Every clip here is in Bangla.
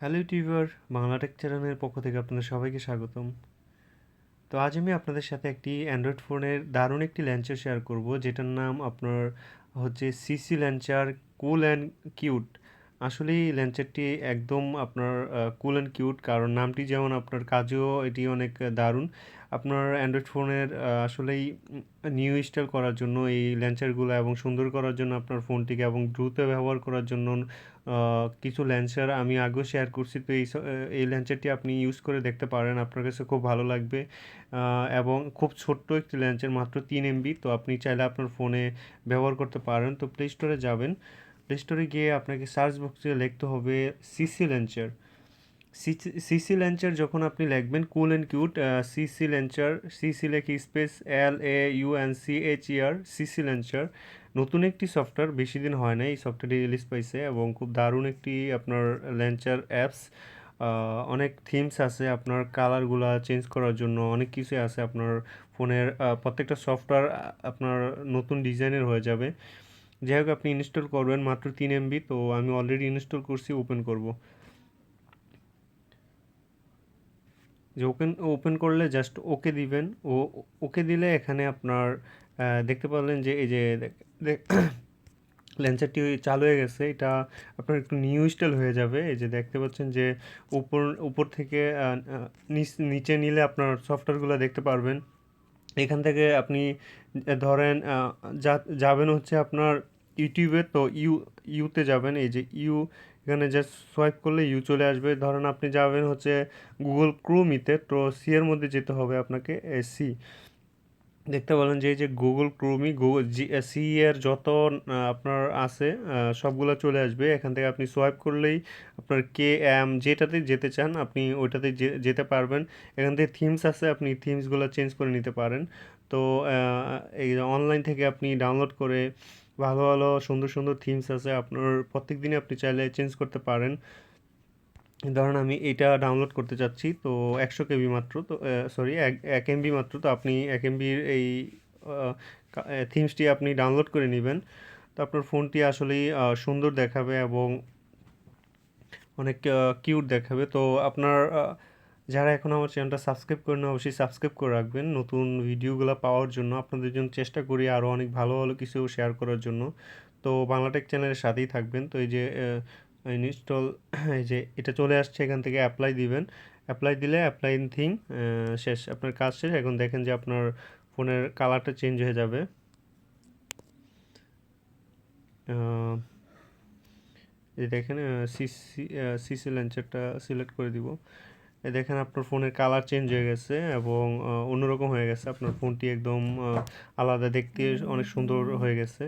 হ্যালো টিভার বাংলা টেক চ্যানেলের পক্ষ থেকে আপনাদের সবাইকে স্বাগতম। তো আজ আমি আপনাদের সাথে একটি অ্যান্ড্রয়েড ফোনের দারুণ একটি ল্যাঞ্চার শেয়ার করব, যেটার নাম আপনার হচ্ছে CC launcher cool and cute আসলে এই ল্যান্চারটি একদম আপনার কুল অ্যান্ড কিউট কারণ নামটি যেমন আপনার কাজেও এটি অনেক দারুণ। আপনার অ্যান্ড্রয়েড ফোনের আসলেই নিউ ইনস্টল করার জন্য, এই ল্যান্সারগুলো এবং সুন্দর করার জন্য আপনার ফোনটিকে এবং দ্রুত ব্যবহার করার জন্য কিছু ল্যান্সার আমি আগেও শেয়ার করছি। তো এই এই ল্যান্সারটি আপনি ইউজ করে দেখতে পারেন, আপনার কাছে খুব ভালো লাগবে। এবং খুব ছোট্ট একটি ল্যান্সার মাত্র তিন এমবি তো আপনি চাইলে আপনার ফোনে ব্যবহার করতে পারেন। তো প্লে স্টোরে যাবেন। প্লে স্টোরে গিয়ে আপনাকে সার্চ বক্সে লিখতে হবে সিসি ল্যান্সার সিসি লেঞ্চার যখন আপনি লিখবেন cool and cute CC launcher CC লেখি space L A U N C H E R CC launcher নতুন একটি সফটওয়্যার বেশি দিন হয় না, এই সফটওয়্যারটি রিলিজ পাইছে এবং খুব দারুণ একটি আপনার লেঞ্চার অ্যাপস অনেক থিমস আছে আপনার কালারগুলো চেঞ্জ করার জন্য, অনেক কিছু আছে আপনার ফোনের প্রত্যেকটা সফটওয়্যার আপনার নতুন ডিজাইনের হয়ে যাবে। যাই হোক, আপনি ইনস্টল করবেন মাত্র তিন এমবি তো আমি অলরেডি ইনস্টল করছি ওপেন করব। যে ওপেন ওপেন করলে জাস্ট ওকে দিবেন। ও ওকে দিলে এখানে আপনার দেখতে পারলেন যে, এই যে লেন্সারটি চালু হয়ে গেছে। এটা আপনার একটু নিউ স্টাইল হয়ে যাবে। এই যে দেখতে পাচ্ছেন যে, উপর উপর থেকে নিচে নিলে আপনার সফটওয়্যারগুলো দেখতে পারবেন। এখান থেকে আপনি ধরেন যা, যাবেন হচ্ছে আপনার ইউটিউবে, তো ইউ, ইউতে যাবেন, এই যে ইউ, এখানে জাস্ট সোয়াইপ করলে ইউ চলে আসবে। ধরেন আপনি যাবেন হচ্ছে গুগল ক্রোমিতে তো সি এর মধ্যে যেতে হবে আপনাকে সি দেখতে বলেন যে, এই যে গুগল ক্রোমি গুগল সি এর যত আপনার আছে সবগুলো চলে আসবে। এখান থেকে আপনি সোয়াইপ করলেই আপনার কে এম যেটাতে যেতে চান, আপনি ওইটাতে যেতে পারবেন। এখান থেকে থিমস আছে, আপনি থিমসগুলো চেঞ্জ করে নিতে পারেন। তো এই অনলাইন থেকে আপনি ডাউনলোড করে ভালো ভালো, সুন্দর সুন্দর থিমস আছে, আপনার প্রত্যেক দিনে আপনি চাইলে চেঞ্জ করতে পারেন। ধরেন আমি এটা ডাউনলোড করতে চাচ্ছি, তো একশো কেবি মাত্র, তো সরি এক এক এমবি মাত্র, তো আপনি এক এমবির এই থিমসটি আপনি ডাউনলোড করে নেবেন। তো আপনার ফোনটি আসলেই সুন্দর দেখাবে এবং অনেক কিউট দেখাবে। তো আপনার যারা এখন আমার চ্যানেলটা সাবস্ক্রাইব করেন, অবশ্যই সাবস্ক্রাইব করে রাখবেন। নতুন ভিডিওগুলো পাওয়ার জন্য আপনাদের জন্য চেষ্টা করি আরও অনেক ভালো ভালো কিছু শেয়ার করার জন্য। তো বাংলাটেক চ্যানেলের সাথেই থাকবেন। তো এই যে ইনস্টল এই যে এটা চলে আসছে, এখান থেকে অ্যাপ্লাই দিবেন। অ্যাপ্লাই দিলে অ্যাপ্লাই থিং শেষ, আপনার কাজ শেষ। এখন দেখেন যে আপনার ফোনের কালারটা চেঞ্জ হয়ে যাবে। দেখেন সিসি সিসি লেন্সারটা সিলেক্ট করে দিব। দেখেন আপনার ফোনের কালার চেঞ্জ হয়ে গেছে এবং অন্যরকম হয়ে গেছে। আপনার ফোনটি একদম আলাদা দেখতে অনেক সুন্দর হয়ে গেছে।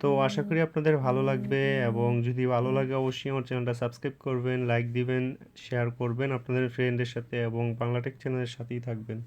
তো আশা করি আপনাদের ভালো লাগবে এবং যদি ভালো লাগে অবশ্যই আমার চ্যানেলটা সাবস্ক্রাইব করবেন, লাইক দিবেন, শেয়ার করবেন আপনাদের ফ্রেন্ডের সাথে এবং বাংলাটেক চ্যানেলের সাথেই থাকবেন।